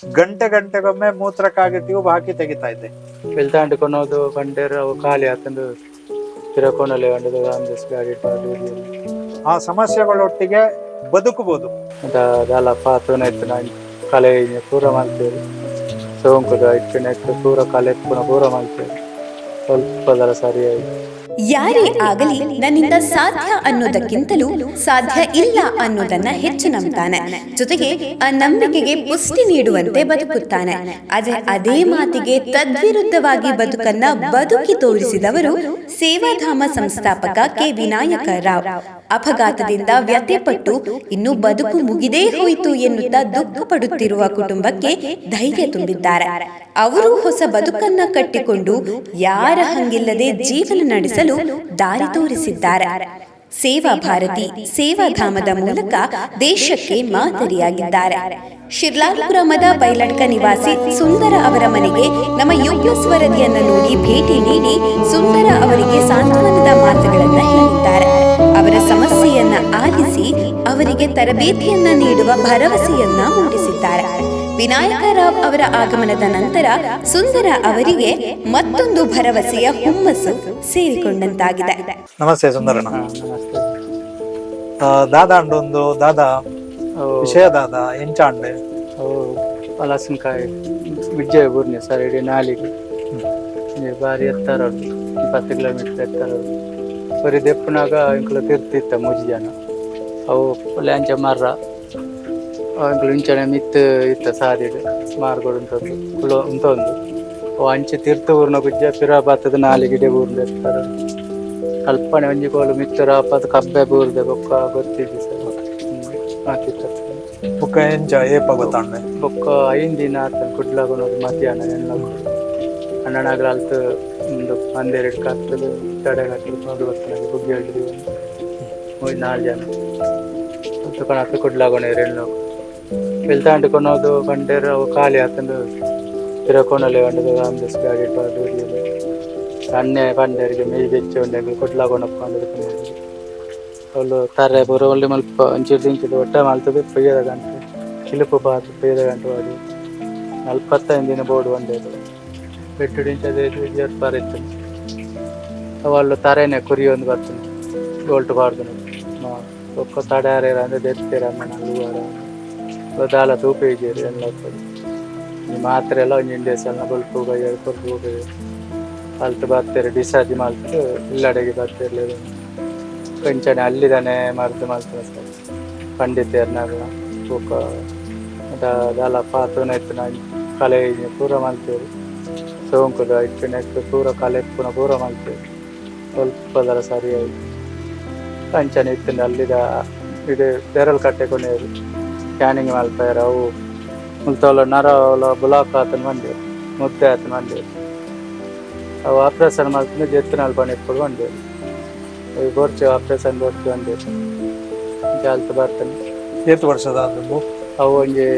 ಗಂಟೆ ಗಂಟೆಗೊಮ್ಮೆ ಮೂತ್ರಕ್ಕಾಗಿ ಟ್ಯೂಬ್ ಹಾಕಿ ತೆಗಿತಾ ಇದ್ದೆ. ಬೆಲ್ತ ಅಂಟ್ಕೊಳೋದು ಅವು ಖಾಲಿ ಹಾಕೊಂಡು ತಿರಕೊಂಡಲ್ಲಿ ಅಂಡದು ಆ ಸಮಸ್ಯೆಗಳೊಟ್ಟಿಗೆ ಬದುಕಬಹುದು ಅದಲ್ಲಪ್ಪ ಪಾತ್ರನ ಇತ್ತು ನಾನು ಕಲೆ ಪೂರ ಮಾಡ್ತೇವೆ. ಸೋಂಕುದ ಇಟ್ಟು ನೆಟ್ಟು ಪೂರ ಕಲೆ ಪುನಃ ಪೂರ ಮಾಡ್ತೇವೆ. ಸ್ವಲ್ಪ ಸರಿಯಾಗಿ. ಯಾರೇ ಆಗಲಿ ನನ್ನಿಂದ ಸಾಧ್ಯ ಅನ್ನೋದಕ್ಕಿಂತಲೂ ಸಾಧ್ಯ ಇಲ್ಲ ಅನ್ನೋದನ್ನ ಹೆಚ್ಚು ನಂಬ್ತಾನೆ. ಜೊತೆಗೆ ಆ ನಂಬಿಕೆಗೆ ಪುಷ್ಟಿ ನೀಡುವಂತೆ ಬದುಕುತ್ತಾನೆ. ಆದ್ರೆ ಅದೇ ಮಾತಿಗೆ ತದ್ವಿರುದ್ಧವಾಗಿ ಬದುಕನ್ನ ಬದುಕಿ ತೋರಿಸಿದವರು ಸೇವಾಧಾಮ ಸಂಸ್ಥಾಪಕ ಕೆ. ವಿನಾಯಕ ರಾವ್. ಅಪಘಾತದಿಂದ ವ್ಯಥೆಪಟ್ಟು ಇನ್ನು ಬದುಕು ಮುಗಿದೇ ಹೋಯಿತು ಎನ್ನುತ್ತಾ ದುಃಖ ಪಡುತ್ತಿರುವ ಕುಟುಂಬಕ್ಕೆ ಧೈರ್ಯ ತುಂಬಿದ್ದಾರೆ. ಅವರು ಹೊಸ ಬದುಕನ್ನ ಕಟ್ಟಿಕೊಂಡು ಯಾರ ಹಂಗಿಲ್ಲದೆ ಜೀವನ ದಾರಿ ತೋರಿಸಿದ್ದಾರೆ. ಸೇವಾ ಭಾರತಿ ಸೇವಾಧಾಮದ ಮೂಲಕ ದೇಶಕ್ಕೆ ಮಾದರಿಯಾಗಿದ್ದಾರೆ. ಶಿರ್ಲಾಲ್ ಗ್ರಾಮದ ಬೈಲಡ್ಕ ನಿವಾಸಿ ಸುಂದರ ಅವರ ಮನೆಗೆ ನಮ್ಮ ಯೋಗ್ಯ ಸ್ವರದಿಯನ್ನು ನೋಡಿ ಭೇಟಿ ನೀಡಿ ಸುಂದರ ಅವರಿಗೆ ಸಾಂತ್ವನದ ಮಾತುಗಳನ್ನ ಹೇಳಿದ್ದಾರೆ. ಅವರ ಸಮಸ್ಯೆಯನ್ನ ಆಲಿಸಿ ಅವರಿಗೆ ತರಬೇತಿಯನ್ನ ನೀಡುವ ಭರವಸೆಯನ್ನ ಮೂಡಿಸಿದ್ದಾರೆ. ವಿನಾಯಕ ರಾವ್ ಅವರ ಆಗಮನದ ನಂತರ ಸುಂದರ ಅವರಿಗೆ ಮತ್ತೊಂದು ಭರವಸೆಯ ಹುಮ್ಮಸ್ಸು ಸೇರಿಕೊಂಡಂತಾಗಿದೆ. ನಮಸ್ತೆ ಸುಂದರಣ್ಣ. ಹಾ, ನಮಸ್ತೆ ಆ, ದಾದ ಅಂಡೊಂದು ದಾದ ವಿಷಯ ದಾದ ಎಂಚಾಂಡೆ ಅವು ಹಲಸಿನಕಾಯಿ ವಿಜಯ ಬೂರ್ನೆ ಸರ್ ಇಡೀ ನಾಲಿಗೆ ಬಾರಿ ಎತ್ತರ. ಇಪ್ಪತ್ತು ಕಿಲೋಮೀಟರ್ ಎತ್ತರ. ಬರೀ ದೆಪ್ಪನಾಗ ಇಂಕಲ ತಿರ್ತಿತ್ತ ಮುಜಿ ಜನ. ಅವು ಲ್ಯಾಂಚ ಮರ್ರ. ಇಂಚನೆ ಮಿತ್ ಇತ್ತ ಸಾದಿಡ್ ಮಾರ್ಗೋಡು ಕುಲ ಉಂಟೊಂದು ಅವು ಅಂಚೆ ತೀರ್ಥ ಊರ್ನ ಗುಜ್ಜ ಪಿರ ಬತ್ತದ ನಾಲಿಗಿಡೆ ಊರ್ನ ಎತ್ತರ ಕಲ್ಪನೆ ಒಂಜಿ ಕೋಲು ಮಿತ್ತರ ಕಬ್ಬೆ ಬೂರ್ದೆ ಬೊಕ್ಕ ಗೊತ್ತಿದ್ದು ಸರ್. ಹಾಕಿತ್ತ ಬುಕ್ಕ ಎಂಚ ಏಪ ಗೊತ್ತಾಂಡೆ ಬೊಕ್ಕ ಐನ್ ದಿನ ಆತನ ಕುಡ್ಲಾಗೋದು ಮಧ್ಯಾಹ್ನ ಎಣ್ಣು ಹನ್ನಣಾಗ್ಲ ಅಲ್ತು ಒಂದು ಒಂದೆರಡು ಕತ್ತದು ತಡೆ ಕಟ್ಟಲು ನೋಡಿ ಬರ್ತಾನೆ ಬುಗ್ಗಿ ಹೇಳಿದ್ವಿ ಮೂರು ನಾಲ್ಕು ಜನ ಮತ್ತು ಕಣಕ್ಕೆ వెళ్తా అంటే కొనೋದು ಬಂಡೇರು ಅವು ಖಾಲಿ ಆತಂದು ತಿರಕೊಂಡಲೆ ಒಂದು ರಾಮದಾಸ್ ಗಾಡಿ ಪಾಡು ಸಣ್ಣೆ ಬಂಡೇರಿಗೆ ಮೀ ಬೆಚ್ಚ ಉಂಡೆ ಕೊಡ್ಲ ಕೊನಪ್ಕೊಂಡು వాళ్ళు. తర్రే బుర్ర వాళ్ళు మళ్ళీ ఇంచుడు ఇంచుడు ఒట్ట మళ్ళీ పొయ్యేద గంట చిలుపు బాతు పొయ్యేద గంట వాడు. నలపత్తైంది తిన బోర్డు వండేది పెట్టుడించేది ఏర్పారెత్తుంది వాళ్ళు తరైన కురి ఉంది పడుతుంది గోల్ట్ పాడుతున్నారు ఒక్క తడారేరా అంటే తెచ్చారా మన అల్లుగారా ದಾಲ ತೂಕ ಇದ್ದೀರಿ ಎಲ್ಲ ಈ ಮಾತ್ರೆ ಎಲ್ಲ ಒಂಜಿ ಇಂಡೇಸಲ್ನ ಬಲ್ಪೋಗ ಎಳ್ಕೊಳ್ಬೋಗ ಅಲ್ತು ಬರ್ತಾರೆ ಡಿಸಾರ್ಜ್ ಮಾಲ್ತು ಇಲ್ಲಡೆಗೆ ಬರ್ತಿರ್ಲಿಲ್ಲ ಕಂಚನೆ ಅಲ್ಲಿದಾನೆ ಮರ್ದು ಮಾಲ್ತು ಪಂಡಿತ ಎರ್ನಾಗ ತೂಕ ದಾಲ ಪಾತನ ಎತ್ತಿನ ಕಲೆ ಪೂರ ಮಾಲ್ತೇವೆ ಸೋಂಕುದ ಇಟ್ಟಿನ ನೆಕ್ಸ್ಟ್ ಪೂರ ಕಲೆ ಪುನಃ ಪೂರ ಮಾಲ್ತೇವೆ ಸ್ವಲ್ಪ ದರ ಸರಿಯಾಗಿ. ಕಂಚನೆ ಇತ್ತಿನ ಅಲ್ಲಿದ ಇದು ಕಟ್ಟೆ ಕಟ್ಟೆಕೊಂಡಿರು ಸ್ಕ್ಯಾನಿಂಗ್ ಮಾಡ್ತಾರೆ ಅವು ಮುಲ್ತವಲ್ಲ ನರ ಬ್ಲಾಕ್ ಆತನ ಮಂಡಿ ಮುದ್ದೆ ಆತನ ಮಂಡಿ ಅವು ಆಪ್ರೇಷನ್ ಮಾಡ್ತೀನಿ ಜೆತ್ತಿನಲ್ಲಿ ಬಣ್ಣ ಇಟ್ಕೊಂಡು ಬಂದೇವು ಅವು ಬೋರ್ಚು ಆಪ್ರೇಷನ್ ಬೋರ್ಚು ಬಂದೇವು. ಜಾಲ್ತು ಬರ್ತಾನೆ ಏತು ವರ್ಷದ ಅದು ಅವು ಒಂಜಿ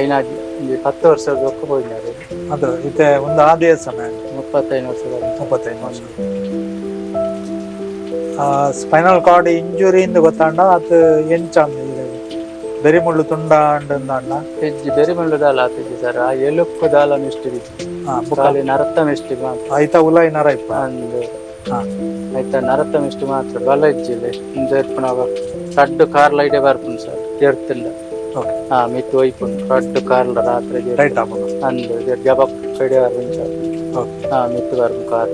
ಐನಾಜಿ ಒಂಜಿ ಹತ್ತು ವರ್ಷದ ಒಕ್ಕ ಹೋಗಿದ್ದಾರೆ. ಅದು ಇತ್ತೆ ಒಂದು ಆದೇ ಸಮಯ. ಮುಪ್ಪತ್ತೈದು ವರ್ಷದ ಮುಪ್ಪತ್ತೈದು ವರ್ಷ. ಸ್ಪೈನಲ್ ಕಾರ್ಡ್ ಇಂಜುರಿಯಿಂದ ಗೊತ್ತಾಂಡ ಅದು ಎಂಚಾಂದ ಬೆರಿ ಮುಳ್ಳು ತುಂಡ ಅಂಡ ಹೆಜ್ಜಿ ಬೆರಿ ಮಳ್ಳು ದಾಲ ಆತಿದ್ದಿ ಸರ್ ಆ ಎಲುಪ್ಪು ದಾಲ ಮಿಷ್ಟಿದಿತ್ತು ಖಾಲಿ ನರತ್ತ ಮಿಷ್ಟಿ ಮಾತ್ರ ಐತ ಉಲ ಏನಾರ ಇಪ್ಪ ಅಂದು ಹಾ. ಆಯ್ತಾ ನರತ್ತ ಮಿಷ್ಟಿ ಮಾತ್ರ ಬಲ ಇಜ್ಜಿಲ್ಲ ಇಂದು ಎರ್ಪುನಾಗ ಕಡ್ಡು ಕಾರ್ ಲೈಟೇ ಬರ್ಪುನ್ ಸರ್ ಎರ್ತಿಲ್ಲ Okay. ಹಾ ಮಿತ್ತು ಒಯ್ಪುನ್ ಕಡ್ಡು ಕಾರ್ಲ ರಾತ್ರಿ ರೈಟ್ ಆಗ್ಬೋದು ಅಂದು ಜಬಕ್ ಕಡೆ ಬರ್ಪುನ್ ಸರ್ ಓಕೆ ಹಾ ಮಿತ್ತು ಬರ್ಪುನ್ ಕಾರ್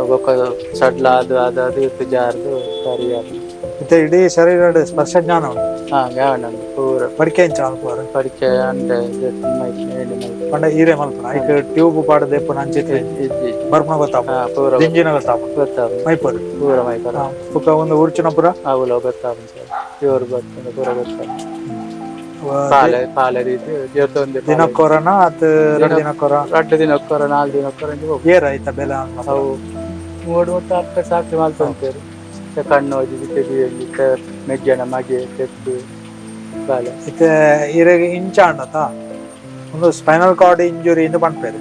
ಒಬ್ಬೊಕ್ಕ ಸಡ್ಲ ಅದು ಅದು ಅದು ಇತ್ತು ಜಾರ್ದು ಸರಿ ಅದು ಮತ್ತೆ ಇಡೀ ಶರೀರ ಸ್ಪರ್ಶ ಜ್ಞಾನ ಹಾ ಗಾವನಂದು ಪೂರ ಪಡಿಕೆ ಅಂಡೆ ಮೈಕ್ ಪಂಡ ಮಲ್ಪನ? ಐಕ್ ಟ್ಯೂಬ್ ಪಾಡದೆ ಪುನ ಬರ್ಪನ ಗೊತ್ತಾಪ ಪೂರ ದಿಂಜಿನ ಗೊತ್ತಾಪ ಮೈಪುರ್. ಪೂರ ಮೈಪುರ. ಬುಕ್ಕ ಒಂದು ಊರ್ಚಿನ ಪುರ? ಅವುಲ ಸರ್. ಇವ್ರು ಬರ್ತದೆ ಪೂರ ಗೊತ್ತಾಪ ಪಾಲೆ ಪಾಲೆ ರೀತಿ ಜೊತ್ತೊಂದು ದಿನಕ್ಕೊರನ ಅತ್ ಎರಡು ದಿನಕ್ಕೊರ? ರಡ್ಡು ದಿನಕ್ಕೊರ ನಾಲ್ಕು ದಿನಕ್ಕೊರ. ಏರ್ ಐತ ಬೆಲೆ ಅವು ಮೂಡು ಅರ್ಥ ಅಪ್ಪ ಮಾಲ್ ಕಣ್ಣು ಮೆಜ್ಜನ ಮಗೆ ತೆತ್ತು ಬಾಲೆ ಇತ್ತೆ ಇರೆಗೆ ಇಂಚ ಅಂಡತ ಒಂದು ಸ್ಪೈನಲ್ ಕಾರ್ಡ್ ಇಂಜುರಿ ಇಂದು ಪಂಪೇರು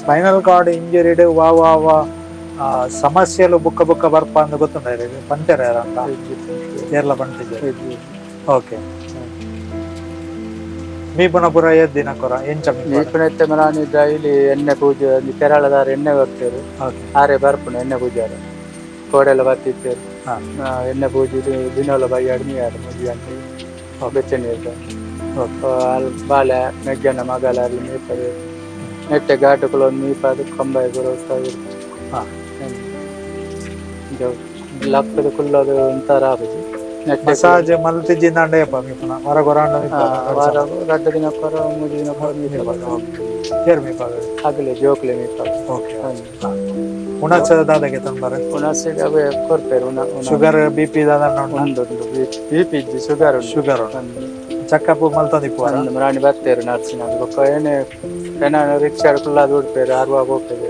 ಸ್ಪೈನಲ್ ಕಾರ್ಡ್ ಇಂಜುರಿ ವಾ ವಾ ವಾ ಸಮಸ್ಯೆಲು ಬುಕ್ಕ ಬುಕ್ಕ ಬರ್ಪ ಅಂತ? ಗೊತ್ತುಂಡ ಇರೆಗೆ ಪಂಚರ ಅಂತ ಕೇರಳ ಪಂಟಿಗೆ ಓಕೆ ಮೀಪುನ ಪುರ ಎದ್ದಿನ ಕೊರ? ಎಂಚ ಮನಾನಿ ಡೈಲಿ ಎಣ್ಣೆ ಪೂಜೆ ಕೇರಳದಾರ ಎಣ್ಣೆ ಬರ್ತೇರು. ಆರೆ ಬರ್ಪುಣ ಎಣ್ಣೆ ಪೂಜೆ ಆರ ಕೋಡೆಲ್ಲ ಬರ್ತಿತ್ತೇರು. ಹಾ. ಆ, ಎಣ್ಣೆ ಪೂಜೆ ಇದು ದಿನೋಲ ಬೈ ಅಡ್ಮಿ ಯಾರು ಮದುವೆ ಅಂತ ಬೆಚ್ಚನೆ ಇರ್ತಾರೆ ಓಕೆ ಅಲ್ಲಿ ಬಾಲೆ ಮೆಗ್ಗನ ಮಗಲ ಅಲ್ಲಿ ಮೀಪದೆ ನೆಟ್ಟೆ ಘಾಟುಗಳು ಒಂದು ಮೀಪದು ಕಂಬ ಗುರು ಹಾ. ಲಕ್ಕದ ಕುಲ್ಲದು ಒಂಥರ ಆಗುದು ನೆಟ್ಟೆ ಮಸಾಜ್ ಮಲ್ತಿಜ್ಜಿಂದಾಂಡೆಯಪ್ಪ ಮೀಪುನ ಹೊರಗೊರಾಂಡ ಆ, ವಾರ ರಡ್ಡ ದಿನ ಕೊರ ಮೂರು ದಿನ ಕೊರ ಮೀಪ ಕೇರ್ ಮೀಪಾಗ ಆಗಲೇ ಜೋಕ್ಲೆ ಮೀಪ ಓಕೆ ಉಣಚದ ದಾದಗೆ ತಂಬಾರೆ ಉಣಸಿಗೆ ಅವೇ ಕೊರ್ಪೇರು ಉಣ ಶುಗರ್ ಬಿ ಪಿ ಒಂದೊಂದು ಬಿ ಪಿ ಇದ್ದು ಶುಗರ್ ಶುಗರ್ ಚಕ್ಕಪ್ಪು ಮಲ್ತಂದಿಪ್ಪು ಒಂದು ರಾಣಿ ಬರ್ತೇರು ನರ್ಸಿನ ಬೊಕ್ಕ ಏನೇ ಏನಾದ್ರು ರಿಕ್ಷಾ ಕುಲ್ಲ ದುಡ್ಪೇರು ಆರುವಾಗ ಹೋಗ್ತೇವೆ.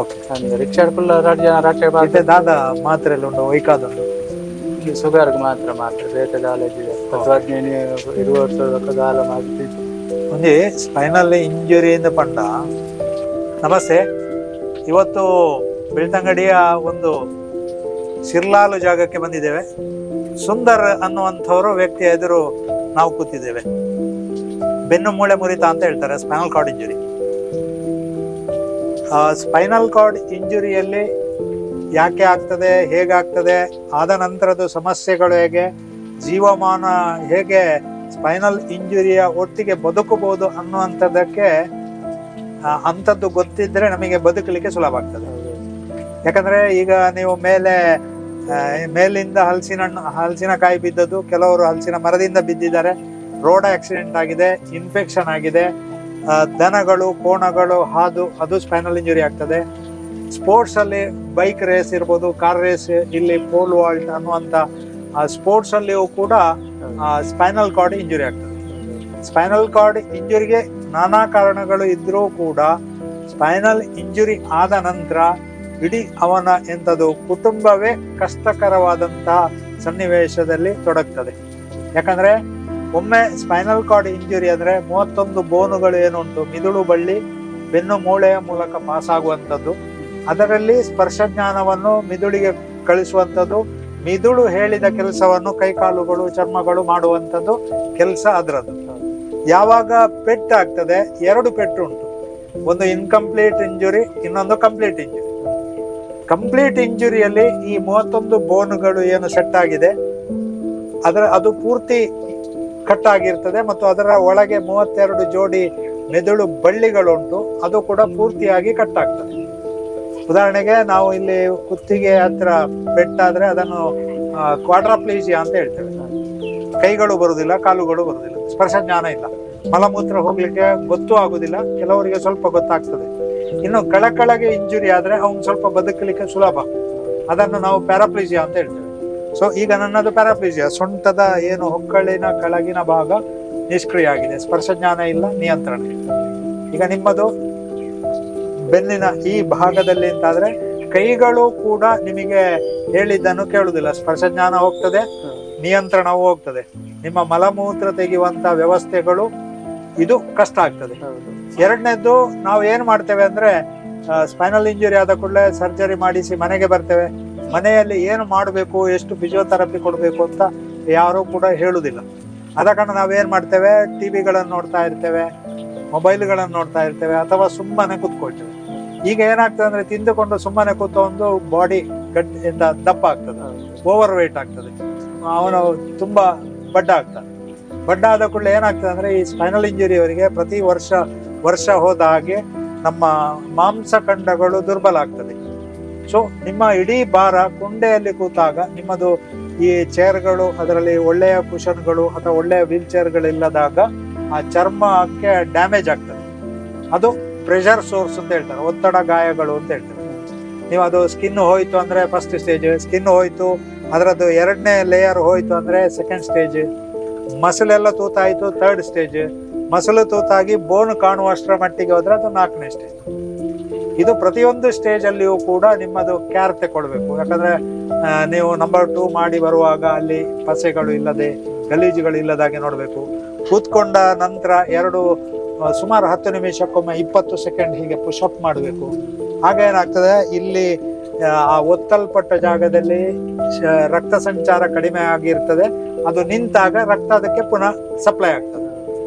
ಓಕೆ. ಅಂದ್ರೆ ರಿಕ್ಷಾ ಕುಲ್ಲ ರಾಜ್ಯ ಜನ ರಟ್ಟೆ ದಾದ ಮಾತ್ರೆ ಮಾತ್ರೆಲ್ಲ ಉಂಟು? ಒಯ್ಕಾದುಂಟು ಶುಗರ್ಗೆ ಮಾತ್ರ ಮಾತ್ರ. ಬೇತೆ ಕಾಲೇಜ್ ಹದಿನೈದು ಇರುವ ವರ್ಷದ ಕಾಲ ಮಾಡ್ತೀವಿ ಒಂಜಿ ಸ್ಪೈನಲ್ ಇಂಜುರಿಯಿಂದ ಪಂಡ. ನಮಸ್ತೆ. ಇವತ್ತು ಬೆಳ್ತಂಗಡಿಯ ಒಂದು ಸಿರ್ಲಾಲು ಜಾಗಕ್ಕೆ ಬಂದಿದ್ದೇವೆ. ಸುಂದರ್ ಅನ್ನುವಂಥವರು ವ್ಯಕ್ತಿಯ ಎದುರು ನಾವು ಕೂತಿದ್ದೇವೆ. ಬೆನ್ನು ಮೂಳೆ ಮುರಿತ ಅಂತ ಹೇಳ್ತಾರೆ, spinal cord injury. Spinal cord ಇಂಜುರಿಯಲ್ಲಿ ಯಾಕೆ ಆಗ್ತದೆ, ಹೇಗಾಗ್ತದೆ, ಆದ ನಂತರದ ಸಮಸ್ಯೆಗಳು ಹೇಗೆ, ಜೀವಮಾನ ಹೇಗೆ ಸ್ಪೈನಲ್ ಇಂಜುರಿಯ ಒಟ್ಟಿಗೆ ಬದುಕಬಹುದು ಅನ್ನುವಂಥದ್ದಕ್ಕೆ ಅಂಥದ್ದು ಗೊತ್ತಿದ್ರೆ ನಮಗೆ ಬದುಕಲಿಕ್ಕೆ ಸುಲಭ ಆಗ್ತದೆ. ಯಾಕಂದ್ರೆ ಈಗ ನೀವು ಮೇಲೆ ಮೇಲಿಂದ ಹಲಸಿನ ಹಣ್ಣು ಹಲಸಿನಕಾಯಿ ಬಿದ್ದದ್ದು, ಕೆಲವರು ಹಲಸಿನ ಮರದಿಂದ ಬಿದ್ದಿದ್ದಾರೆ. ರೋಡ್ ಆಕ್ಸಿಡೆಂಟ್ ಆಗಿದೆ ಇನ್ಫೆಕ್ಷನ್ ಆಗಿದೆ. ದನಗಳು, ಕೋಣಗಳು, ಹಾದು, ಅದು ಸ್ಪೈನಲ್ ಇಂಜುರಿ ಆಗ್ತದೆ. ಸ್ಪೋರ್ಟ್ಸ್ ಅಲ್ಲಿ ಬೈಕ್ ರೇಸ್ ಇರ್ಬೋದು ಕಾರ್ ರೇಸ್ ಇಲ್ಲಿ ಪೋಲ್ ವಾಲ್ಟ್ ಅನ್ನುವಂತ ಸ್ಪೋರ್ಟ್ಸ್ ಅಲ್ಲಿಯೂ ಕೂಡ ಸ್ಪೈನಲ್ ಕಾರ್ಡ್ ಇಂಜುರಿ ಆಗ್ತದೆ. ಸ್ಪೈನಲ್ ಕಾರ್ಡ್ ಇಂಜುರಿಗೆ ನಾನಾ ಕಾರಣಗಳು ಇದ್ರೂ ಕೂಡ ಸ್ಪೈನಲ್ ಇಂಜುರಿ ಆದ ನಂತರ ಇಡೀ ಅವನ ಎಂಥದ್ದು ಕುಟುಂಬವೇ ಕಷ್ಟಕರವಾದಂತಹ ಸನ್ನಿವೇಶದಲ್ಲಿ ತೊಡಗ್ತದೆ. ಯಾಕಂದ್ರೆ ಒಮ್ಮೆ ಸ್ಪೈನಲ್ ಕಾರ್ಡ್ ಇಂಜುರಿ ಅಂದ್ರೆ ಮೂವತ್ತೊಂದು ಬೋನುಗಳು ಏನುಂಟು? ಮಿದುಳು ಬಳ್ಳಿ, ಬೆನ್ನು ಮೂಳೆಯ ಮೂಲಕ ಪಾಸ್ ಆಗುವಂಥದ್ದು ಅದರಲ್ಲಿ ಸ್ಪರ್ಶ ಜ್ಞಾನವನ್ನು ಮಿದುಳಿಗೆ ಕಳಿಸುವಂಥದ್ದು. ಮಿದುಳು ಹೇಳಿದ ಕೆಲಸವನ್ನು ಕೈಕಾಲುಗಳು, ಚರ್ಮಗಳು ಮಾಡುವಂಥದ್ದು ಕೆಲಸ ಅದರದ್ದು. ಯಾವಾಗ ಪೆಟ್ ಆಗ್ತದೆ, ಎರಡು ಪೆಟ್ಟು ಉಂಟು. ಒಂದು ಇನ್ಕಂಪ್ಲೀಟ್ ಇಂಜುರಿ ಇನ್ನೊಂದು ಕಂಪ್ಲೀಟ್ ಇಂಜುರಿ ಕಂಪ್ಲೀಟ್ ಇಂಜುರಿಯಲ್ಲಿ ಈ ಮೂವತ್ತೊಂದು ಬೋನುಗಳು ಏನು ಸೆಟ್ ಆಗಿದೆ, ಅದರ, ಅದು ಪೂರ್ತಿ ಕಟ್ ಆಗಿರ್ತದೆ ಮತ್ತು ಅದರ ಒಳಗೆ ಮೂವತ್ತೆರಡು ಜೋಡಿ ಮೆದುಳು ಬಳ್ಳಿಗಳುಂಟು, ಅದು ಕೂಡ ಪೂರ್ತಿಯಾಗಿ ಕಟ್ ಆಗ್ತದೆ. ಉದಾಹರಣೆಗೆ ನಾವು ಇಲ್ಲಿ ಕುತ್ತಿಗೆ ಹತ್ರ ಬೆಟ್ಟಾದ್ರೆ ಅದನ್ನು ಕ್ವಾಡ್ರಾಪ್ಲೀಜಿಯಾ ಅಂತ ಹೇಳ್ತೇವೆ. ಕೈಗಳು ಬರುವುದಿಲ್ಲ ಕಾಲುಗಳು ಬರುವುದಿಲ್ಲ ಸ್ಪರ್ಶ ಜ್ಞಾನ ಇಲ್ಲ. ಮಲಮೂತ್ರ ಹೋಗ್ಲಿಕ್ಕೆ ಗೊತ್ತೂ ಆಗುದಿಲ್ಲ, ಕೆಲವರಿಗೆ ಸ್ವಲ್ಪ ಗೊತ್ತಾಗ್ತದೆ. ಇನ್ನು ಕಳಕಳಗೆ ಇಂಜುರಿ ಆದ್ರೆ ಅವ್ನು ಸ್ವಲ್ಪ ಬದುಕಲಿಕ್ಕೆ ಸುಲಭ. ಅದನ್ನು ನಾವು ಪ್ಯಾರಾಪ್ಲೀಜಿಯಾ ಅಂತ ಹೇಳ್ತೇವೆ. ಸೊ ಈಗ ನನ್ನದು ಪ್ಯಾರಾಪ್ಲೀಜಿಯಾ ಸೊಂಟದ ಏನು ಹೊಕ್ಕಳಿನ ಕೆಳಗಿನ ಭಾಗ ನಿಷ್ಕ್ರಿಯ ಆಗಿದೆ. ಸ್ಪರ್ಶ ಜ್ಞಾನ ಇಲ್ಲ, ನಿಯಂತ್ರಣ ಇಲ್ಲ. ಈಗ ನಿಮ್ಮದು ಬೆನ್ನಿನ ಈ ಭಾಗದಲ್ಲಿ ಅಂತಾದ್ರೆ ಕೈಗಳು ಕೂಡ ನಿಮಗೆ ಹೇಳಿದ್ದನ್ನು ಕೇಳುವುದಿಲ್ಲ ಸ್ಪರ್ಶ ಜ್ಞಾನ ಹೋಗ್ತದೆ ನಿಯಂತ್ರಣವೂ ಹೋಗ್ತದೆ. ನಿಮ್ಮ ಮಲಮೂತ್ರ ತೆಗೆಯುವಂತ ವ್ಯವಸ್ಥೆಗಳು ಇದು ಕಷ್ಟ ಆಗ್ತದೆ. ಎರಡನೇದ್ದು ನಾವು ಏನು ಮಾಡ್ತೇವೆ ಅಂದ್ರೆ ಸ್ಪೈನಲ್ ಇಂಜುರಿ ಆದ ಕೂಡಲೇ ಸರ್ಜರಿ ಮಾಡಿಸಿ ಮನೆಗೆ ಬರ್ತೇವೆ. ಮನೆಯಲ್ಲಿ ಏನು ಮಾಡಬೇಕು ಎಷ್ಟು ಫಿಸಿಯೋಥೆರಪಿ ಕೊಡಬೇಕು ಅಂತ ಯಾರು ಕೂಡ ಹೇಳುವುದಿಲ್ಲ ಆದ ಕಾರಣ ನಾವೇನು ಮಾಡ್ತೇವೆ ಟಿ ವಿಗಳನ್ನು ನೋಡ್ತಾ ಇರ್ತೇವೆ ಮೊಬೈಲ್ಗಳನ್ನು ನೋಡ್ತಾ ಇರ್ತೇವೆ ಅಥವಾ ಸುಮ್ಮನೆ ಕೂತ್ಕೊಳ್ತೇವೆ. ಈಗ ಏನಾಗ್ತದೆ ಅಂದ್ರೆ ತಿಂದುಕೊಂಡು ಸುಮ್ಮನೆ ಕೂತ ಒಂದು ಬಾಡಿ ಗಟ್ಟಿಯಿಂದ ದಪ್ಪ ಆಗ್ತದೆ ಓವರ್ ವೇಟ್ ಆಗ್ತದೆ. ಅವನು ತುಂಬಾ ಬಡ್ಡ ಆಗ್ತಾರೆ. ಬಡ್ಡ ಆದ ಕೂಡಲೇ ಏನಾಗ್ತದೆ ಅಂದರೆ ಈ ಸ್ಪೈನಲ್ ಇಂಜುರಿ ಅವರಿಗೆ ಪ್ರತಿ ವರ್ಷ ವರ್ಷ ಹೋದ ಹಾಗೆ ನಮ್ಮ ಮಾಂಸಖಂಡಗಳು ದುರ್ಬಲ ಆಗ್ತದೆ. ಸೊ ನಿಮ್ಮ ಇಡೀ ಭಾರ ಕುಂಡೆಯಲ್ಲಿ ಕೂತಾಗ ನಿಮ್ಮದು ಈ ಚೇರ್ಗಳು ಅದರಲ್ಲಿ ಒಳ್ಳೆಯ ಕುಷನ್ಗಳು ಅಥವಾ ಒಳ್ಳೆಯ ವೀಲ್ ಚೇರ್ಗಳಿಲ್ಲದಾಗ ಆ ಚರ್ಮಕ್ಕೆ ಡ್ಯಾಮೇಜ್ ಆಗ್ತದೆ. ಅದು ಪ್ರೆಷರ್ ಸೋರ್ಸ್ ಅಂತ ಹೇಳ್ತಾರೆ, ಒತ್ತಡ ಗಾಯಗಳು ಅಂತ ಹೇಳ್ತಾರೆ. ನೀವು ಅದು ಸ್ಕಿನ್ ಹೋಯ್ತು ಅಂದ್ರೆ ಫಸ್ಟ್ ಸ್ಟೇಜ್ ಸ್ಕಿನ್ ಹೋಯ್ತು ಅದರದ್ದು ಎರಡನೇ ಲೇಯರ್ ಹೋಯಿತು ಅಂದ್ರೆ ಸೆಕೆಂಡ್ ಸ್ಟೇಜ್ ಮಸಲೆಲ್ಲ ತೂತಾಯಿತು ಥರ್ಡ್ ಸ್ಟೇಜ್ ಮಸಲು ತೂತಾಗಿ ಬೋನ್ ಕಾಣುವಷ್ಟರ ಮಟ್ಟಿಗೆ ಹೋದ್ರೆ ಅದು ನಾಲ್ಕನೇ ಸ್ಟೇಜ್ ಇದು ಪ್ರತಿಯೊಂದು ಸ್ಟೇಜ್ ಅಲ್ಲಿಯೂ ಕೂಡ ನಿಮ್ಮದು ಕ್ಯಾರ್ ತಗೊಳ್ಬೇಕು ಯಾಕಂದ್ರೆ ನೀವು ನಂಬರ್ ಟೂ ಮಾಡಿ ಬರುವಾಗ ಅಲ್ಲಿ ಪಸೆಗಳು ಇಲ್ಲದೆ, ಗಲೀಜುಗಳು ಇಲ್ಲದಾಗೆ ನೋಡಬೇಕು. ಕೂತ್ಕೊಂಡ ನಂತರ ಎರಡು ಸುಮಾರು ಹತ್ತು ನಿಮಿಷಕ್ಕೊಮ್ಮೆ ಇಪ್ಪತ್ತು ಸೆಕೆಂಡ್ ಹೀಗೆ ಪುಷಪ್ ಮಾಡಬೇಕು. ಆಗ ಏನಾಗ್ತದೆ? ಇಲ್ಲಿ ಆ, ಒತ್ತಲ್ಪಟ್ಟ ಜಾಗದಲ್ಲಿ ರಕ್ತ ಸಂಚಾರ ಕಡಿಮೆ ಆಗಿರ್ತದೆ. ಅದು ನಿಂತಾಗ ರಕ್ತ ಅದಕ್ಕೆ ಪುನಃ ಸಪ್ಲೈ ಆಗ್ತದೆ.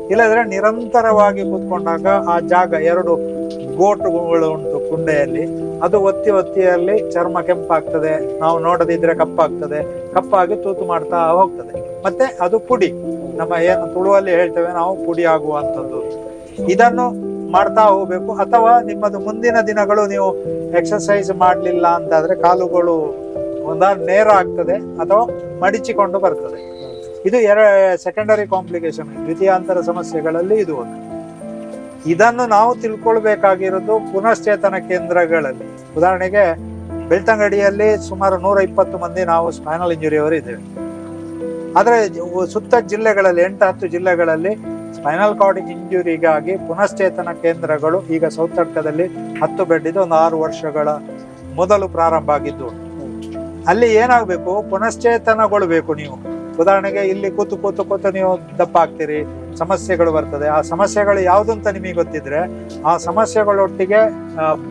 ಇಲ್ಲದ್ರೆ ನಿರಂತರವಾಗಿ ಕೂತ್ಕೊಂಡಾಗ ಆ ಜಾಗ ಎರಡು ಗೋಟುಗಳು ಉಂಟು ಕುಂಡೆಯಲ್ಲಿ. ಅದು ಒತ್ತಿ ಒತ್ತಿಯಲ್ಲಿ ಚರ್ಮ ಕೆಂಪಾಗ್ತದೆ. ನಾವು ನೋಡದಿದ್ರೆ ಕಪ್ಪಾಗ್ತದೆ. ಕಪ್ಪಾಗಿ ತೂತು ಮಾಡ್ತಾ ಹೋಗ್ತದೆ. ಮತ್ತೆ ಅದು ಪುಡಿ. ನಮ್ಮ ಏನು ತುಳುವಲ್ಲಿ ಹೇಳ್ತೇವೆ ನಾವು ಪುಡಿ ಆಗುವಂಥದ್ದು. ಇದನ್ನು ಮಾಡ್ತಾ ಹೋಗ್ಬೇಕು. ಅಥವಾ ನಿಮ್ಮದು ಮುಂದಿನ ದಿನಗಳು ನೀವು ಎಕ್ಸರ್ಸೈಸ್ ಮಾಡಲಿಲ್ಲ ಅಂತಾದರೆ ಕಾಲುಗಳು ಒಂದ ನೇರ ಆಗ್ತದೆ ಅಥವಾ ಮಡಿಚಿಕೊಂಡು ಬರ್ತದೆ. ಇದು ಎರ ಸೆಕೆಂಡರಿ ಕಾಂಪ್ಲಿಕೇಶನ್ ದ್ವಿತೀಯಾಂತರ ಸಮಸ್ಯೆಗಳಲ್ಲಿ ಇದು ಒಂದು. ಇದನ್ನು ನಾವು ತಿಳ್ಕೊಳ್ಬೇಕಾಗಿರೋದು ಪುನಶ್ಚೇತನ ಕೇಂದ್ರಗಳಲ್ಲಿ. ಉದಾಹರಣೆಗೆ, ಬೆಳ್ತಂಗಡಿಯಲ್ಲಿ ಸುಮಾರು ನೂರ ಇಪ್ಪತ್ತು ಮಂದಿ ನಾವು ಸ್ಪೈನಲ್ ಇಂಜುರಿಯವರು ಇದ್ದೇವೆ. ಆದರೆ, ಸುತ್ತ ಜಿಲ್ಲೆಗಳಲ್ಲಿ, ಎಂಟು ಹತ್ತು ಜಿಲ್ಲೆಗಳಲ್ಲಿ ಸ್ಪೈನಲ್ ಕಾರ್ಡ್ ಇಂಜುರಿಗಾಗಿ ಪುನಶ್ಚೇತನ ಕೇಂದ್ರಗಳು ಈಗ ಸೌತಡ್ಕದಲ್ಲಿ ಹತ್ತು ಬೆಡ್ ಇದು ಒಂದು ಆರು ವರ್ಷಗಳ ಮೊದಲು ಪ್ರಾರಂಭ ಆಗಿದ್ದು. ಅಲ್ಲಿ ಏನಾಗಬೇಕು? ಪುನಶ್ಚೇತನಗೊಳ್ಬೇಕು ನೀವು. ಉದಾಹರಣೆಗೆ ಇಲ್ಲಿ ಕೂತು ಕೂತು ಕೂತು ನೀವು ದಪ್ಪ ಆಗ್ತೀರಿ, ಸಮಸ್ಯೆಗಳು ಬರ್ತದೆ. ಆ ಸಮಸ್ಯೆಗಳು ಯಾವುದು ಅಂತ ನಿಮಗೆ ಗೊತ್ತಿದ್ರೆ ಆ ಸಮಸ್ಯೆಗಳೊಟ್ಟಿಗೆ